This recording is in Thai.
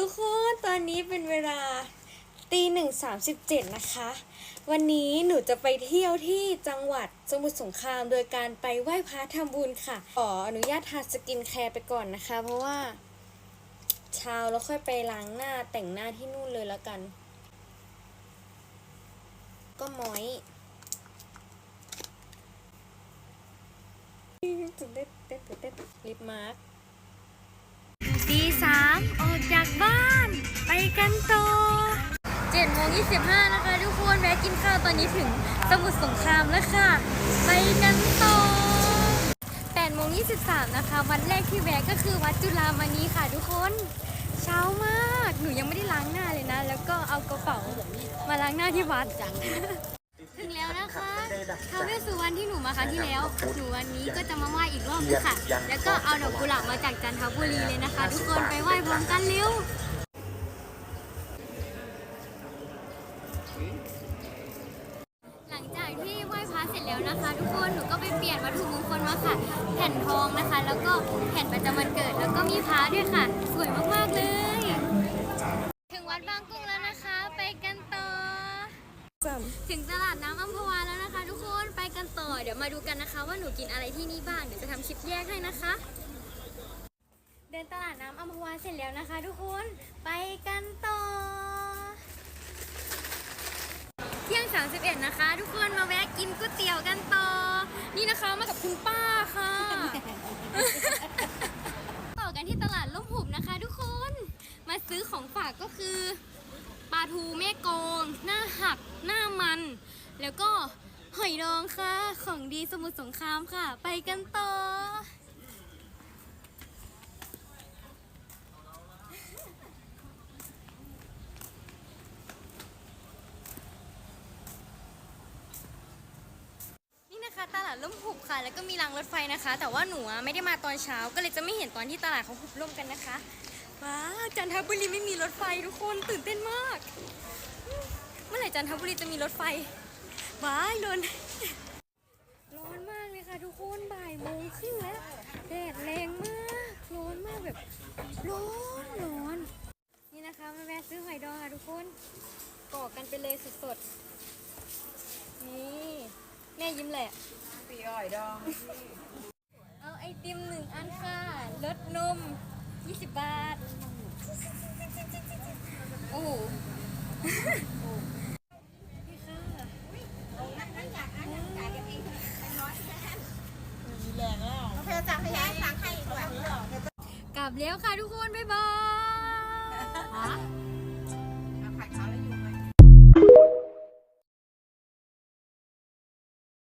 ทุกคนตอนนี้เป็นเวลาตีหนึ่งสามสิบเจ็ดนะคะ วันนี้หนูจะไปเที่ยวที่จังหวัดสมุทรสงคราม โดยการไปไหว้พระทำบุญค่ะขออนุญาตทาสกินแคร์ไปก่อนนะคะ เพราะว่า เช้าแล้วค่อยไปล้างหน้าแต่งหน้าที่นู่นเลยแล้วกัน ก็ม้อยตื่นเต้นเต้นเต้นลิปมาร์ค 25 นะคะทุกคนแวะกินข้าวตอนนี้ถึงสมุทรสงครามแล้วค่ะ ไปกันต่อ8โมง23 นะคะ วันแรกที่แวะก็คือวัดจุฬามณีค่ะทุกคนเช้ามาก หนูยังไม่ได้ล้างหน้าเลยนะ แล้วก็เอากระเป๋ามาล้างหน้าที่วัดจังถึงแล้วนะคะทาเวสุวรรณที่หนูมาครั้งที่แล้ว หนูวันนี้ก็จะมาไหว้อีกรอบนึงค่ะ แล้วก็เอาดอกกุหลาบมาจากจันทบุรีเลยนะคะ ทุกคนไปไหว้พร้อมกันเร็ว ระเสร็จแล้วนะคะ ทุกคนหนูก็ไปเปลี่ยนวัตถุมงคลมาค่ะ แผ่นทองนะคะ แล้วก็แผ่นประจำวันเกิด แล้วก็มีพระด้วยค่ะ สวยมากๆเลย ถึงวัดบางกุ้งแล้วนะคะ ไปกันต่อ ถึงตลาดน้ำอัมพวาแล้วนะคะ ทุกคนไปกันต่อ เดี๋ยวมาดูกันนะคะ ว่าหนูกินอะไรที่นี่บ้างเดี๋ยวจะทำคลิปแยกให้นะคะ เดินตลาดน้ำอัมพวาเสร็จแล้วนะคะ ทุกคนไปกันต่อ เที่ยง 31 นะคะ ทุกคนมาแวะกินก๋วยเตี๋ยวกันต่อ นี่นะคะมากับคุณป้าค่ะ ต่อกันที่ตลาดล่มหุบนะคะ ทุกคน มาซื้อของฝากก็คือปลาทูแม่กองหน้าหัก หน้ามัน แล้วก็หอยดองค่ะ ของดีสมุทรสงครามค่ะ ไปกันต่อ นี่นะคะ ตลาดล่มหุบค่ะ แล้วก็มีรางรถไฟนะคะ แต่ว่าหนูอะไม่ได้มาตอนเช้า ก็เลยจะไม่เห็นตอนที่ตลาดเขาหุบล่มกันนะคะว้าวจันทบุรีไม่มีรถไฟทุกคนตื่นเต้นมาก เมื่อไหร่จันทบุรีจะมีรถไฟว้ายโดนร้อนมากเลยค่ะทุกคนบ่ายโมงครึ่งแล้วแดดแรงมากร้อนมากแบบร้อนร้อนนี่นะคะมาแวะซื้อหอยดองค่ะทุกคนกอกกันไปเลยสดๆนี่ แม่ยิ้มเลยปีอ่อยดอง เอาไอติมหนึ่งอันค่ะรสนม 20 บาท โอ้โหนี่ค่ะโอเคจากพยานสั่ให้อีกด้วย กลับแล้วค่ะทุกคน บ๊ายบาย